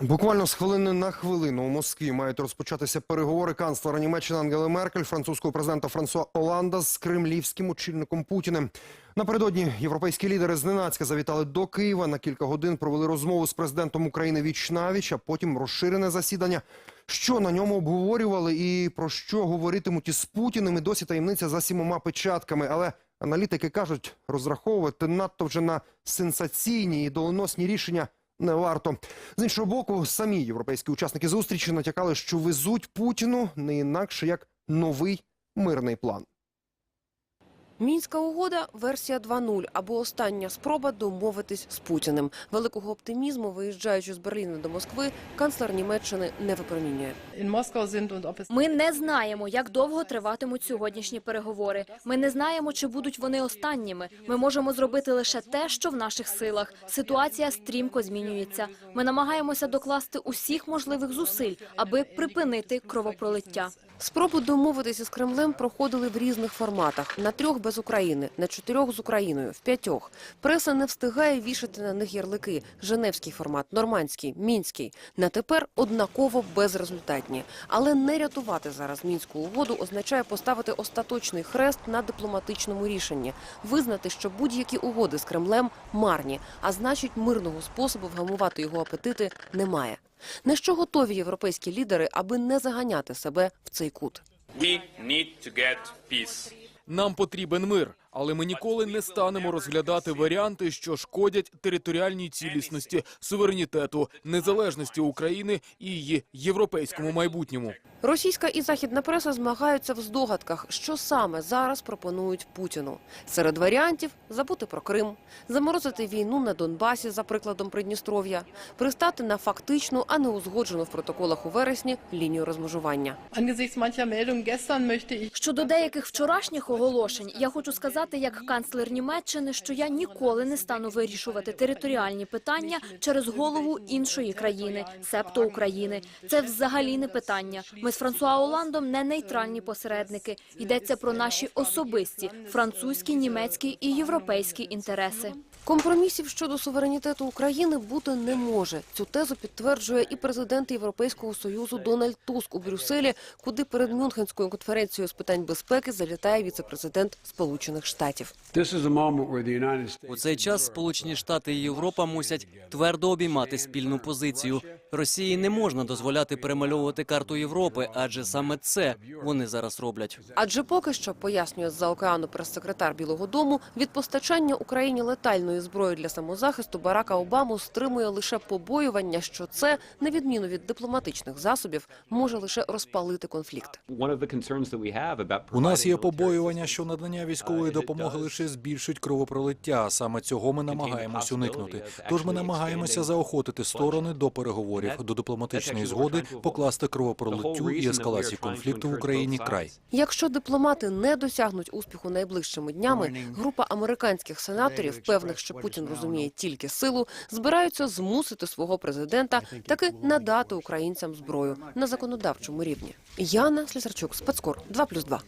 Буквально з хвилини на хвилину у Москві мають розпочатися переговори канцлера Німеччини Ангели Меркель, французького президента Франсуа Оланда з кремлівським очільником Путіним. Напередодні європейські лідери зненацька завітали до Києва на кілька годин. Провели розмову з президентом України Вічнавіч, а потім розширене засідання. Що на ньому обговорювали і про що говоритимуть із Путіним, і досі таємниця за сімома печатками. Але аналітики кажуть, розраховувати надто вже на сенсаційні і доленосні рішення не варто. З іншого боку, самі європейські учасники зустрічі натякали, що везуть Путіну не інакше як новий мирний план. Мінська угода версія 2.0 або остання спроба домовитись з Путіним. Великого оптимізму, виїжджаючи з Берліна до Москви, канцлер Німеччини не випромінює. Ми не знаємо, як довго триватимуть сьогоднішні переговори. Ми не знаємо, чи будуть вони останніми. Ми можемо зробити лише те, що в наших силах. Ситуація стрімко змінюється. Ми намагаємося докласти усіх можливих зусиль, аби припинити кровопролиття. Спроби домовитися з Кремлем проходили в різних форматах: на трьох без України, на чотирьох з Україною, в п'ятьох. Преса не встигає вішати на них ярлики: Женевський формат, нормандський, мінський. На тепер однаково безрезультатні. Але не рятувати зараз мінську угоду означає поставити остаточний хрест на дипломатичному рішенні, визнати, що будь-які угоди з Кремлем марні, а значить, мирного способу вгамувати його апетити немає. На що готові європейські лідери, аби не заганяти себе в цей кут? We need to get peace. Нам потрібен мир, але ми ніколи не станемо розглядати варіанти, що шкодять територіальній цілісності, суверенітету, незалежності України і її європейському майбутньому. Російська і західна преса змагаються в здогадках, що саме зараз пропонують Путіну. Серед варіантів забути про Крим, заморозити війну на Донбасі за прикладом Придністров'я, пристати на фактичну, а не узгоджену в протоколах у вересні лінію розмежування. Щодо деяких вчорашніх оголошень, я хочу сказати, як канцлер Німеччини, що я ніколи не стану вирішувати територіальні питання через голову іншої країни, себто України. Це взагалі не питання. Ми з Франсуа Оландом не нейтральні посередники. Йдеться про наші особисті французькі, німецькі і європейські інтереси. Компромісів щодо суверенітету України бути не може. Цю тезу підтверджує і президент Європейського союзу Дональд Туск у Брюсселі, куди перед Мюнхенською конференцією з питань безпеки залітає віцепрезидент Сполучених Штатів. У цей час Сполучені Штати і Європа мусять твердо обіймати спільну позицію. Росії не можна дозволяти перемальовувати карту Європи, адже саме це вони зараз роблять. Адже поки що, пояснює з-за океану прес-секретар Білого Дому, від постачання Україні летальної зброї для самозахисту Барака Обаму стримує лише побоювання, що це, на відміну від дипломатичних засобів, може лише розпалити конфлікт. У нас є побоювання, що надання військової допомоги лише збільшить кровопролиття. Саме цього ми намагаємось уникнути. Тож ми намагаємося заохотити сторони до переговорів, до дипломатичної згоди, покласти кровопролиттю і ескалації конфлікту в Україні край. Якщо дипломати не досягнуть успіху найближчими днями, група американських сенаторів, певних, що Путін розуміє тільки силу, збираються змусити свого президента таки надати українцям зброю на законодавчому рівні. Яна Слісарчук, спецкор 2+,2.